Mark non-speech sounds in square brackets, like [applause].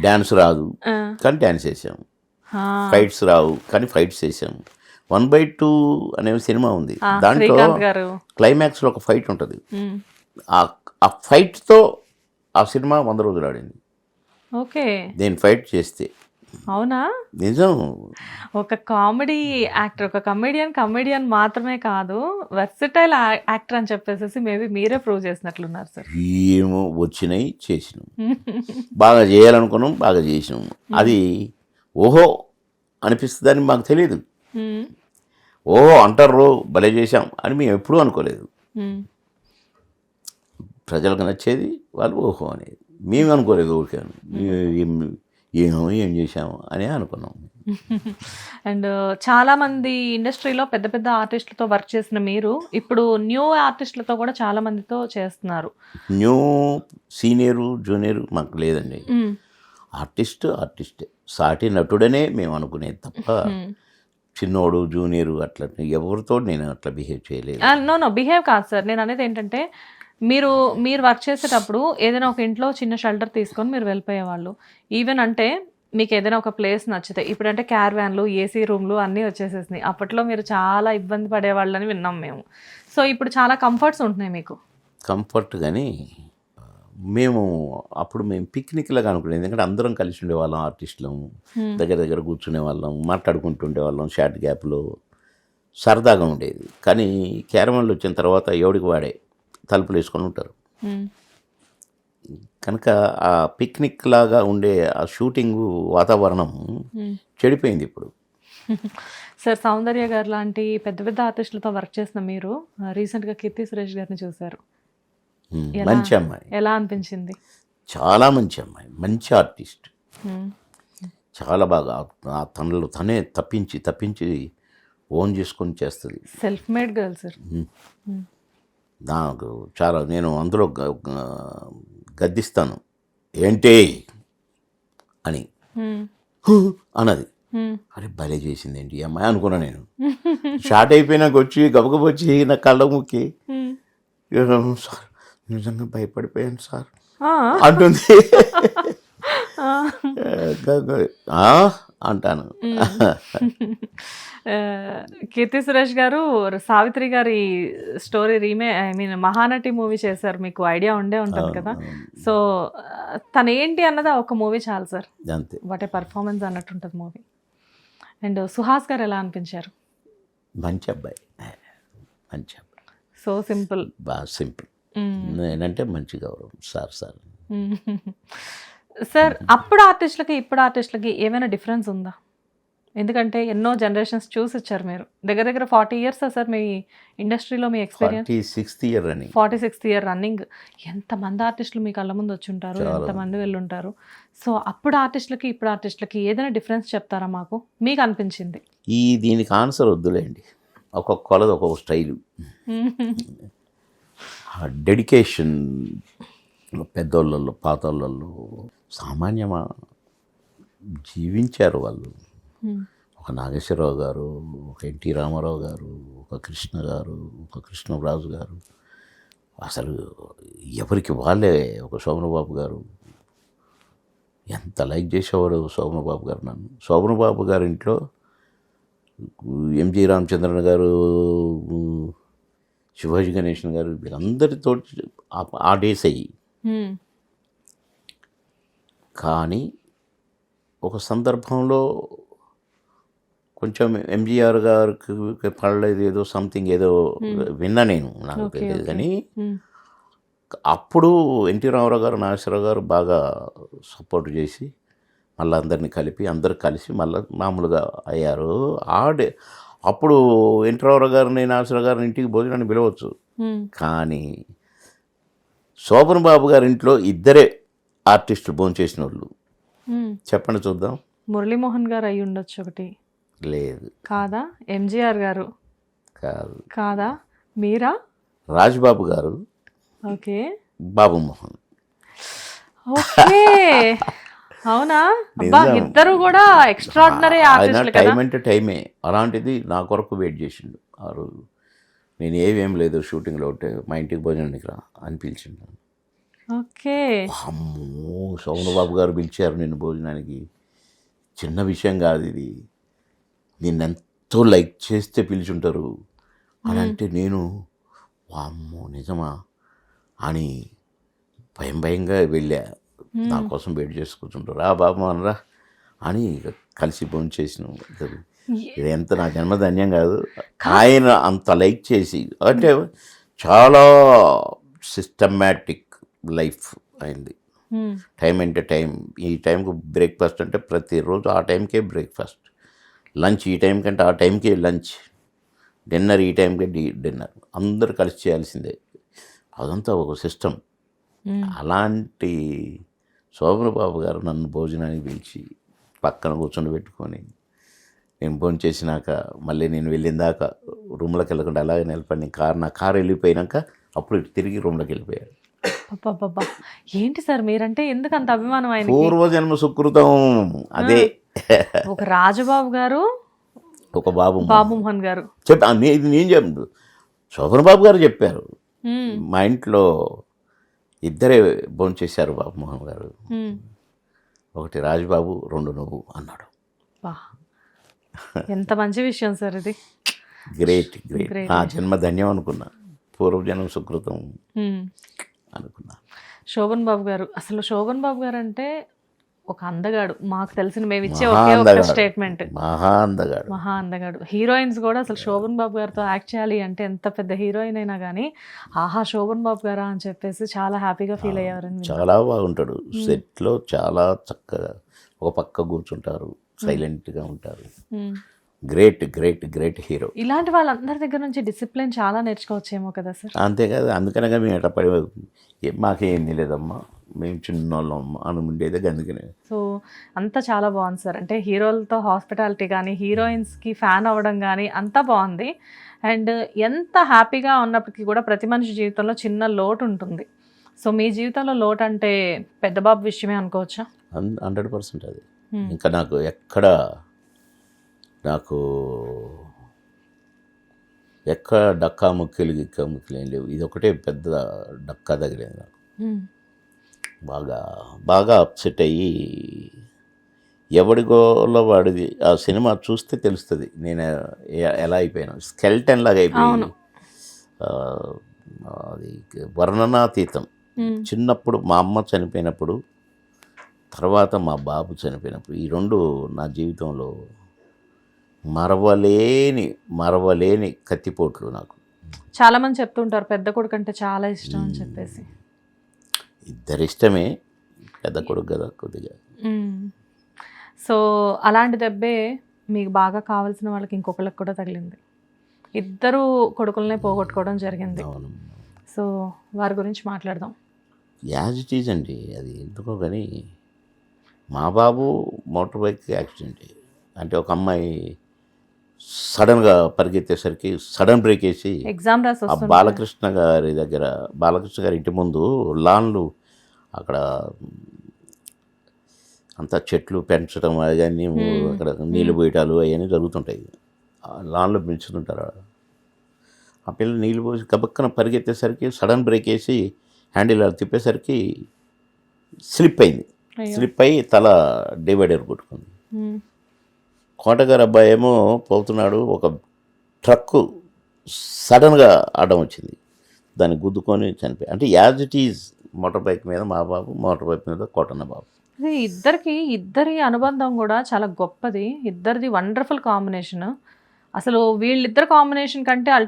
Dance రాదు. కానీ dance వేసాం ఫైట్స్ రావు కానీ ఫైట్స్ వేసాం వన్ బై టూ అనే సినిమా ఉంది. దాంట్లో క్లైమాక్స్లో ఒక ఫైట్ ఉంటుంది. ఆ ఫైట్తో ఆ సినిమా వంద రోజులు ఆడింది. ఓకే. నేను ఫైట్ చేస్తే అవునా? నిజం. ఒక కామెడీ యాక్టర్ ఒక కమెడియన్ కమెడియన్ మాత్రమే కాదు వెర్సిటైల్ యాక్టర్ అని చెప్పేసి మేబీ మీరే ప్రూవ్ చేసినట్లున్నారు సార్. ఏమో వచ్చినాయి చేసినాం. బాగా చేయాలనుకున్నాం బాగా చేసినాం. అది ఓహో అనిపిస్తుందని మాకు తెలియదు ఓహో అంటారు భలే చేశాం అని మేము ఎప్పుడూ అనుకోలేదు. ప్రజలకు నచ్చేది వాళ్ళు ఓహో అనేది. మేము అనుకోలేదు ఏం ఏమో ఏం చేశాము అని అనుకున్నాం. [laughs] అండ్ చాలా మంది ఇండస్ట్రీలో పెద్ద పెద్ద ఆర్టిస్టులతో వర్క్ చేసిన మీరు ఇప్పుడు న్యూ ఆర్టిస్టులతో కూడా చాలా మందితో చేస్తున్నారు. న్యూ సీనియరు జూనియరు మాకు లేదండి. ఆర్టిస్ట్ ఆర్టిస్టే. సాటి నటుడనే మేము అనుకునేది తప్ప. చిన్నోడు జూనియరు అట్లా ఎవరితో నేను అట్లా బిహేవ్ చేయలేదు. నో నో బిహేవ్ కాదు సార్. నేను అనేది ఏంటంటే మీరు మీరు వర్క్ చేసేటప్పుడు ఏదైనా ఒక ఇంట్లో చిన్న షెల్టర్ తీసుకొని మీరు వెళ్ళిపోయేవాళ్ళు. ఈవెన్ అంటే మీకు ఏదైనా ఒక ప్లేస్ నచ్చితే ఇప్పుడంటే క్యార్వాన్లు ఏసీ రూమ్లు అన్నీ వచ్చేసేసినాయి. అప్పట్లో మీరు చాలా ఇబ్బంది పడేవాళ్ళని విన్నాం మేము. సో ఇప్పుడు చాలా కంఫర్ట్స్ ఉంటున్నాయి మీకు. కంఫర్ట్ కానీ మేము అప్పుడు మేము పిక్నిక్ లాగా అనుకునేది ఎందుకంటే అందరం కలిసి ఉండేవాళ్ళం ఆర్టిస్టులం Hmm. దగ్గర దగ్గర కూర్చునే వాళ్ళం మాట్లాడుకుంటుండే వాళ్ళం షార్ట్ గ్యాప్లో సరదాగా ఉండేది. కానీ క్యారమన్లు వచ్చిన తర్వాత ఎవడికి వాడే? తలుపులు వేసుకొని ఉంటారు. కనుక ఆ పిక్నిక్ లాగా ఉండే ఆ షూటింగ్ వాతావరణం. చెడిపోయింది ఇప్పుడు. [laughs] సార్ సౌందర్య గారు లాంటి పెద్ద పెద్ద ఆర్టిస్టులతో వర్క్ చేసిన మీరు రీసెంట్గా కీర్తి సురేష్ గారిని చూశారు? మంచి అమ్మాయి. ఎలా అనిపించింది? చాలా మంచి అమ్మాయి. మంచి ఆర్టిస్ట్. చాలా బాగా ఆ తనలో తనే తప్పించి తప్పించి ఓన్ చేసుకొని చేస్తుంది. సెల్ఫ్ మేడ్ గర్ల్ సార్ నాకు చాలా నేను అందులో గద్దిస్తాను. ఏంటి? అని. అన్నది. అరే భలే చేసింది ఏంటి అమ్మాయి అనుకున్నా నేను. షార్ట్ అయిపోయినాక వచ్చి గబగబ వచ్చి నా కళ్ళ ముక్కి. మ్మ్. "ఏం సార్ నిజంగా భయపడిపోయాను సార్. అంటుంది? అంటాను. కీర్తి సురేష్ గారు సావిత్రి గారి story remake I mean Mahanati movie చేశారు మీకు ఐడియా ఉండే ఉంటుంది కదా. సో తను ఏంటి అన్నది ఒక మూవీ చాలు సార్. అంతే. వాట్ ఏ పర్ఫార్మెన్స్ అన్నట్టు ఉంటుంది మూవీ. అండ్ సుహాస్ గారు ఎలా అనిపించారు? మంచి అబ్బాయి. మంచి అబ్బాయి. So simple. బాగా సింపుల్. నేనంటే మంచి గౌరవం సార్ సార్. సార్ అప్పుడు ఆర్టిస్టులకి ఇప్పుడు ఆర్టిస్టులకి ఏమైనా డిఫరెన్స్ ఉందా? ఎందుకంటే ఎన్నో జనరేషన్స్ చూసి వచ్చారు మీరు. దగ్గర దగ్గర ఫార్టీ ఇయర్స్ సార్ మీ ఇండస్ట్రీలో మీ ఎక్స్పీరియన్స్? ఇయర్ అని ఫార్టీ సిక్స్త్ ఇయర్ రన్నింగ్. ఎంతమంది ఆర్టిస్టులు మీ కళ్ళ ముందు వచ్చి ఉంటారు చాలా. ఎంతమంది వెళ్ళుంటారు? సో అప్పుడు ఆర్టిస్టులకి ఇప్పుడు ఆర్టిస్టులకి ఏదైనా డిఫరెన్స్ చెప్తారా మాకు? మీకు అనిపించింది? ఈ దీనికి ఆన్సర్ వద్దులేండి. ఒక్కొక్క కొలది ఒక్కొక్క స్టైలు. [laughs] డెడికేషన్ పెద్దోళ్ళల్లో పాతోళ్ళల్లో సామాన్యమా జీవించారు వాళ్ళు. ఒక నాగేశ్వరరావు గారు ఒక ఎన్టీ రామారావు గారు ఒక కృష్ణ గారు ఒక కృష్ణరాజు గారు. అసలు ఎవరికి వాళ్ళే ఒక శోభనబాబు గారు. ఎంత లైక్ చేసేవాడు శోభనబాబు గారు నన్ను. శోభనబాబు గారి ఇంట్లో ఎంజి రామచంద్రన్ గారు శివాజీ గణేషన్ గారు వీళ్ళందరితో ఆ- ఆ డేస్ అయ్యి కానీ ఒక సందర్భంలో కొంచెం ఎంజీఆర్ గారికి పడలేదు ఏదో సంథింగ్ ఏదో విన్నా నేను నాకు తెలియదు. కానీ అప్పుడు ఎన్టీ రామారావు గారు నాగేశ్వరరావు గారు బాగా సపోర్ట్ చేసి మళ్ళీ అందరినీ కలిపి అందరు కలిసి మళ్ళీ మామూలుగా అయ్యారు. ఆడే అప్పుడు ఎన్టీ రామారావు గారిని నాగేశ్వరరావు గారిని ఇంటికి భోజనాన్ని పిలవచ్చు. కానీ శోభన్ బాబు గారి ఇంట్లో ఇద్దరే ఆర్టిస్టులు భోజనం చేసిన వాళ్ళు చెప్పండి చూద్దాం. మురళీమోహన్ గారు అయి ఉండొచ్చు ఒకటి. లేదు. కాదా? ఎంజిఆర్ గారు. కాదు. కాదా? మీరా? రాజ్బాబు గారు. ఓకే. బాబు మోహన్. ఓకే. అవునా. ఇద్దరు కూడా ఎక్స్ట్రాడినరీ ఆర్టిస్టులు టైం అంటే టైమే అలాంటిది నా కొరకు వెయిట్ చేసిండు ఆ రోజు. నేను ఏవేం లేదు షూటింగ్లో ఉంటే మా ఇంటికి భోజనానికి రా అని పిలిచిండు ఓకే. అమ్మో సోమబాబు గారు పిలిచారు నిన్ను భోజనానికి. చిన్న విషయం కాదు ఇది. నిన్నెంతో లైక్ చేస్తే పిలిచుంటారు. అని అంటే నేను వామ్మో నిజమా అని భయం భయంగా వెళ్ళా. నా కోసం వెయిట్ చేసి కూర్చుంటారు. రా బాబు అనరా అని కలిసి భోజనం చేసినాం ఇద్దరు. ఇది ఎంత నా జన్మధన్యం కాదు. ఆయన అంత లైక్ చేసి అంటే చాలా సిస్టమాటిక్ లైఫ్ అయింది. టైం అంటే టైం. ఈ టైంకి బ్రేక్ఫాస్ట్ అంటే ప్రతిరోజు ఆ టైంకే బ్రేక్ఫాస్ట్. లంచ్ ఈ టైం కంటే ఆ టైంకే లంచ్. డిన్నర్ ఈ టైంకే డి డిన్నర్. అందరూ కలిసి చేయాల్సిందే. అదంతా ఒక సిస్టమ్. అలాంటి శోభన బాబు గారు నన్ను భోజనానికి పిలిచి పక్కన కూర్చొని పెట్టుకొని నేను భోజనం చేసినాక మళ్ళీ నేను వెళ్ళిన దాకా రూమ్లోకి వెళ్ళకుండా అలాగే నిలబడి కార్ నా కారు వెళ్ళిపోయినాక అప్పుడు తిరిగి రూమ్లోకి వెళ్ళిపోయాడు. అబ్బబ్బబ్బా. ఏంటి సార్ మీరంటే ఎందుకు అంత అభిమానం ఆయనకి పూర్వజన్మ సుకృతం అదే ఒక రాజబాబు గారు ఒక బాబు బాబు మోహన్ గారు చెప్ప ఆ, ఇది నేను చెప్పు శోభన బాబు గారు చెప్పారు. మా ఇంట్లో ఇద్దరే భోజనం చేశారు బాబు మోహన్ గారు. ఒకటి రాజుబాబు రెండు నువ్వు అన్నాడు. ఎంత మంచి విషయం సార్ ఇది గ్రేట్ గ్రేట్ Great. నా జన్మ ధన్యం అనుకున్నా పూర్వజన్మ సుకృతం. అనుకున్నా. శోభన్ బాబు గారు అసలు శోభన్ బాబు గారు అంటే ఒక అందగాడు. మాకు తెలిసిన మేము ఇచ్చే ఒకే ఒక. స్టేట్మెంట్ మహా అందగాడు. మహా అందగాడు. హీరోయిన్స్ కూడా అసలు శోభన్ బాబు గారితో యాక్ట్ చేయాలి అంటే ఎంత పెద్ద హీరోయిన్ అయినా కానీ ఆహా శోభన్ బాబు గారా అని చెప్పేసి చాలా హ్యాపీగా ఫీల్ అయ్యారని విన్నాను. చాలా బాగుంటాడు. సెట్లో చాలా చక్కగా ఒక పక్క కూర్చుంటారు. సైలెంట్గా ఉంటారు. గ్రేట్ గ్రేట్ గ్రేట్ హీరో ఇలాంటి వాళ్ళందరి దగ్గర నుంచి డిసిప్లిన్ చాలా నేర్చుకోవచ్చేమో కదా సార్ అంతేకాదు అందుకనగా మేము ఎట్లా పడి ఏ- మాకేం లేదమ్మా మేము చిన్నోళ్ళం అని ఉండేది అందుకనే. సో అంతా చాలా బాగుంది సార్ అంటే హీరోలతో హాస్పిటాలిటీ కానీ హీరోయిన్స్కి ఫ్యాన్ అవ్వడం కానీ అంతా బాగుంది. అండ్ ఎంత హ్యాపీగా ఉన్నప్పటికీ కూడా ప్రతి మనిషి జీవితంలో చిన్న లోటు ఉంటుంది. సో మీ జీవితంలో లోటు అంటే పెద్ద బాబు విషయమే అనుకోవచ్చా? హండ్రెడ్ పర్సెంట్ అది. ఇంకా నాకు ఎక్కడ నాకు ఎక్కడ డక్కా ముక్కలు గిక్కా ముక్కలు ఏం లేవు ఇది ఒకటే పెద్ద డక్కా తగిలేదు నాకు. బాగా బాగా అప్సెట్ అయ్యి ఎవడిగోలో వాడిది ఆ సినిమా చూస్తే తెలుస్తుంది నేను ఎలా అయిపోయాను స్కెల్టన్ లాగా అయిపోయి అవును. ఆ, అది వర్ణనాతీతం. చిన్నప్పుడు మా అమ్మ చనిపోయినప్పుడు తర్వాత మా బాబు చనిపోయినప్పుడు ఈ రెండు నా జీవితంలో మరవలేని మరవలేని కత్తిపోట్లు నాకు. చాలా మంది చెప్తుంటారు పెద్ద కొడుకు అంటే చాలా ఇష్టం అని చెప్పేసి. ఇద్దరు ఇష్టమే పెద్ద కొడుకు. కదా కొద్దిగా. సో అలాంటి దెబ్బే మీకు బాగా కావాల్సిన వాళ్ళకి ఇంకొకళ్ళకి కూడా తగిలింది. ఇద్దరు కొడుకులనే పోగొట్టుకోవడం జరిగింది. సో వారి గురించి మాట్లాడదాం. యాజ్ ఇట్ ఈజ్ అండి అది ఎందుకో కానీ మా బాబు మోటార్ బైక్ యాక్సిడెంట్ అంటే ఒక అమ్మాయి సడన్గా పరిగెత్తేసరికి సడన్ బ్రేక్ వేసి ఎగ్జామ్ రాసి బాలకృష్ణ గారి దగ్గర బాలకృష్ణ గారి ఇంటి ముందు లాన్లు అక్కడ అంతా చెట్లు పెంచడం అవన్నీ. అక్కడ నీళ్ళు పోయటాలు అవన్నీ జరుగుతుంటాయి లాన్లో పెంచుతుంటారు. ఆ పిల్ల నీళ్ళు పోసి గబక్కన పరిగెత్తేసరికి సడన్ బ్రేక్ వేసి హ్యాండిల్ అలా తిప్పేసరికి స్లిప్ అయింది. స్లిప్ అయ్యి తల డివైడర్ కొట్టుకుంది. కోటగారు అబ్బాయి ఏమో పోతున్నాడు ఒక ట్రక్కు సడన్గా ఆడడం వచ్చింది. దాన్ని గుద్దుకొని చనిపోయి అంటే as it is motor bike మీద మా బాబు మోటార్ బైక్ మీద కోటన్న బాబు. ఇది ఇద్దరికి ఇద్దరి అనుబంధం కూడా చాలా గొప్పది. ఇద్దరిది వండర్ఫుల్ కాంబినేషన్. అసలు వీళ్ళిద్దరు కాంబినేషన్ కంటే